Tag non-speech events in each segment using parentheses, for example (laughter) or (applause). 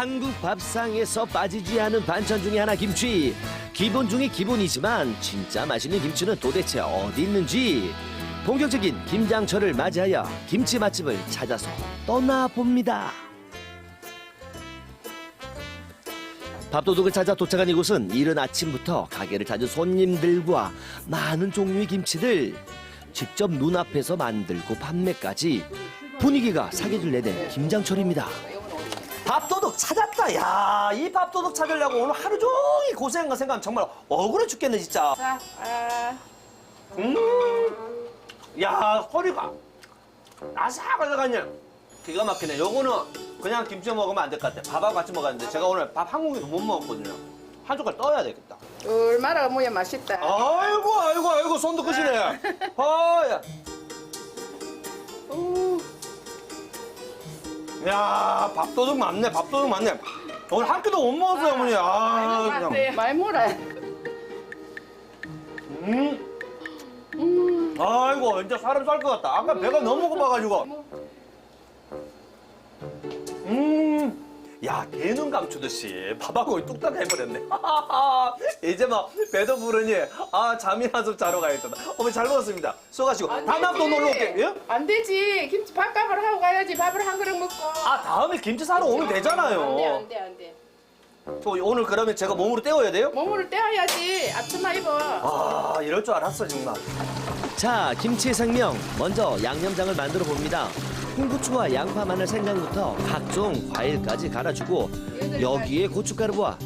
한국 밥상에서 빠지지 않은 반찬 중에 하나 김치. 기본 중에 기본이지만 진짜 맛있는 김치는 도대체 어디 있는지 본격적인 김장철을 맞이하여 김치 맛집을 찾아서 떠나봅니다. 밥도둑을 찾아 도착한 이곳은 이른 아침부터 가게를 찾은 손님들과 많은 종류의 김치들 직접 눈앞에서 만들고 판매까지 분위기가 사계절 내내 김장철입니다. 밥도둑 찾았다. 야, 이 밥도둑 찾으려고 오늘 하루 종일 고생한 거 생각하면 정말 억울해 죽겠네 진짜. 자, 아, 음, 야 소리가 아삭아삭하냐. 기가 막히네. 요거는 그냥 김치 먹으면 안 될 것 같아. 밥하고 같이 먹었는데 제가 오늘 밥 한 공기도 못 먹었거든요. 한 젓갈 떠야 되겠다. 얼마나 뭐야 맛있다. 아이고 아이고 아이고 손도 크시네. 아 야. 야 밥도둑 맞네 밥도둑 맞네. 오늘 한 끼도 못 먹었어요 어머니. 아 그냥. 많이 물어. 음. 아이고 이제 사람 살것 같다. 아까 배가 너무 고파가지고. 음. 야 개눈 감추듯이 밥하고 뚝딱 해버렸네. (laughs) 이제 막 배도 부르니 아 잠이나 좀 자러 가야겠다. 어머니 잘 먹었습니다. 수고하시고 안 다음에 또. 놀러 올게. 예? 안 되지. 김치 밥값을 하고 가야지. 밥을 한 그릇 먹고. 아 다음에 김치 사러 오면 되잖아요. 안 돼, 안 돼. 저 오늘 그러면 제가 몸으로 때워야 돼요? 몸으로 떼어야지. 앞치마 입어. 아 이럴 줄 알았어 정말. 자 김치의 생명 먼저 양념장을 만들어 봅니다. 홍고추와 양파, 마늘, 생강부터 각종 과일까지 갈아주고 여기에 고춧가루와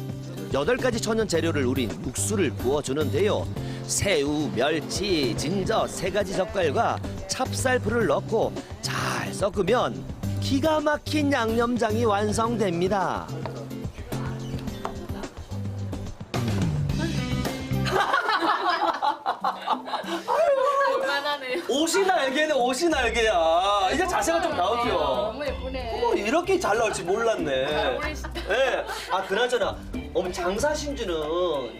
여덟 가지 천연 재료를 우린 육수를 부어주는데요. 새우, 멸치, 진저 세 가지 젓갈과 찹쌀풀을 넣고 잘 섞으면 기가 막힌 양념장이 완성됩니다. 옷이 날개네 옷이 날개야. 이제 자세가 좀 나오죠. 너무 예쁘네. 어, 이렇게 잘 나올 줄 몰랐네. 어울리시다. 예. 아, 그나저나, 어머니 장사하신 지는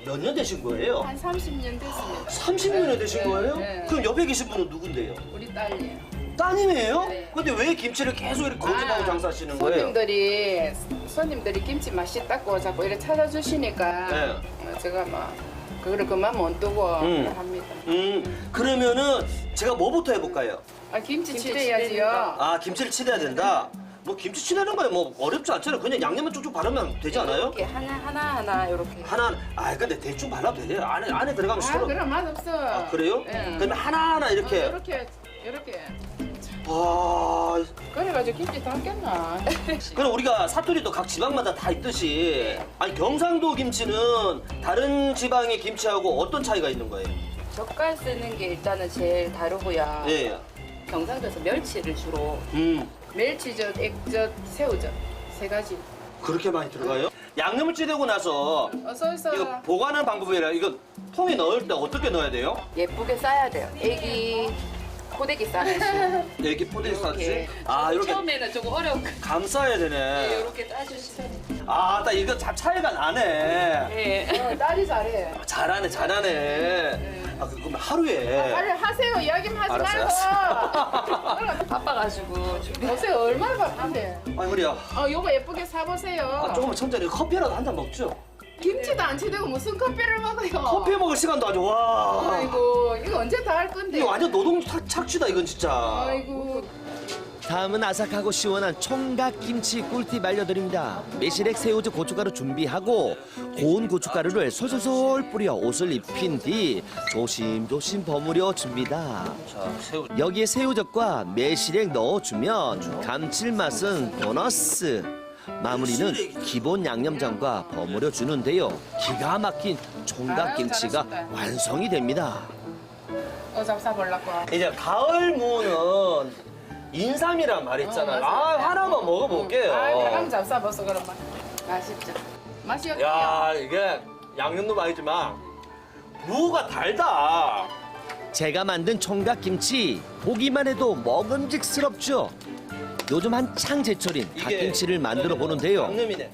몇 년 되신 거예요? 한 30년 됐어요. 30년이 되신 네, 거예요? 네. 그럼 옆에 계신 분은 누군데요? 우리 딸이에요. 따님이에요? 네. 근데 왜 김치를 계속 이렇게 고집하고 아, 장사하시는 거예요? 손님들이 손님들이 김치 맛있다고 자꾸 이렇게 찾아주시니까 네. 어, 제가 막 그거를 그만 못 두고 음. 합니다. 음, 그러면은 제가 뭐부터 해볼까요? 아 김치 치대야지요. 아, 김치를 치대야 된다? 뭐 김치 치대는 거야 뭐 어렵지 않잖아요. 그냥 양념만 쭉쭉 바르면 되지 않아요? 이렇게 하나 하나 하나 이렇게. 하나, 아 근데 대충 발라도 되죠. 안에 안에 들어가면 아 서로. 그럼 맛 없어. 아 그래요? 예. 그러면 하나 하나 이렇게. 어, 이렇게 이렇게. 아, 그래가지고 김치 담겠나? (laughs) 그럼 우리가 사투리도 각 지방마다 다 있듯이 아니 경상도 김치는 다른 지방의 김치하고 어떤 차이가 있는 거예요? 젓갈 쓰는 게 일단은 제일 다르고요. 예. 경상도에서 멸치를 주로 음, 멸치젓, 액젓, 새우젓 세 가지. 그렇게 많이 들어가요? 양념을 찌대고 나서 어서 어서. 이거 보관하는 방법이라 이거 통에 넣을 때 어떻게 넣어야 돼요? 예쁘게 싸야 돼요. 애기 포대기 싸듯이. (laughs) 이렇게 포대에 싸지? 이렇게. 아, 이렇게 처음에는 조금 어려워. 감싸야 되네. 이렇게 따주시면. 아, 딱 이거 자- 차이가 나네. 네. 어, 딸이 잘해. 잘하네, 잘하네. 아, 그- 그럼 하루에. 빨리 하세요. 이야기만 하지 알았어, 말고. 바빠가지고. 요새 얼마나 바쁜데. 아이, 허리야. 어, 요거 예쁘게 사보세요. 아, 조금만 천천히 커피라도 한 잔 먹죠? 김치도 안 치대고 무슨 커피를 먹어요? 커피 먹을 시간도 아주, 와. 아이고, 이거 언제 다 할 건데? 이거 완전 노동 착- 착취다, 이건 진짜. 아이고. 다음은 아삭하고 시원한 총각 김치 꿀팁 알려드립니다. 매실액, 새우젓, 고춧가루 준비하고 고운 고춧가루를 솔솔솔 뿌려 옷을 입힌 뒤 조심조심 버무려 줍니다. 여기에 새우젓과 매실액 넣어주면 감칠맛은 보너스. 마무리는 기본 양념장과 버무려 주는데요. 기가 막힌 총각 김치가 아유, 잘하셨다. 완성이 됩니다. 어, 잡사 볼라고. 이제 가을 무는 인삼이란 말 있잖아요. 어, 아. 하나만 먹어볼게요. 아, 가감 잡사봤어, 그러면. 맛있죠? 맛이 어때요? 야, 이게 양념도 맛있지만 무가 달다. 제가 만든 총각 김치 보기만 해도 먹음직스럽죠. 요즘 한창 제철인 갓김치를 만들어 보는데요. 양념이네.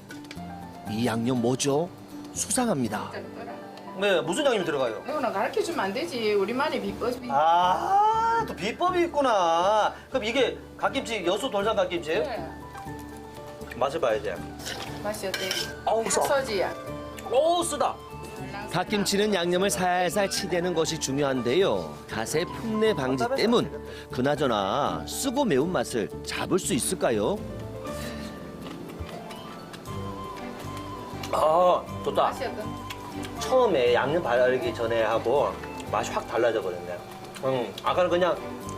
이 양념 뭐죠? 수상합니다. 네, 무슨 양념이 들어가요? 이거는 가르쳐 주면 안 되지. 우리만의 비법이. 아, 또 비법이 있구나. 그럼 이게 갓김치 여수 돌산 갓김치예요? 네. 맛을 봐야지. 맛이 어때? 어우, 써. 소지야. 오, 쓰다. 갓김치는 양념을 살살 치대는 것이 중요한데요. 갓의 풋내 방지 때문. 그나저나 쓰고 매운 맛을 잡을 수 있을까요? 아, 좋다. 맛이 어때? 처음에 양념 바르기 전에 하고 맛이 확 달라져 버렸네. 음, 아까는 그냥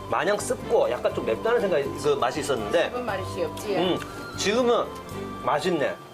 마냥 씁고 약간 좀 맵다는 생각이 그 맛이 있었는데, 기본 맛이 없지. 음, 지금은 맛있네.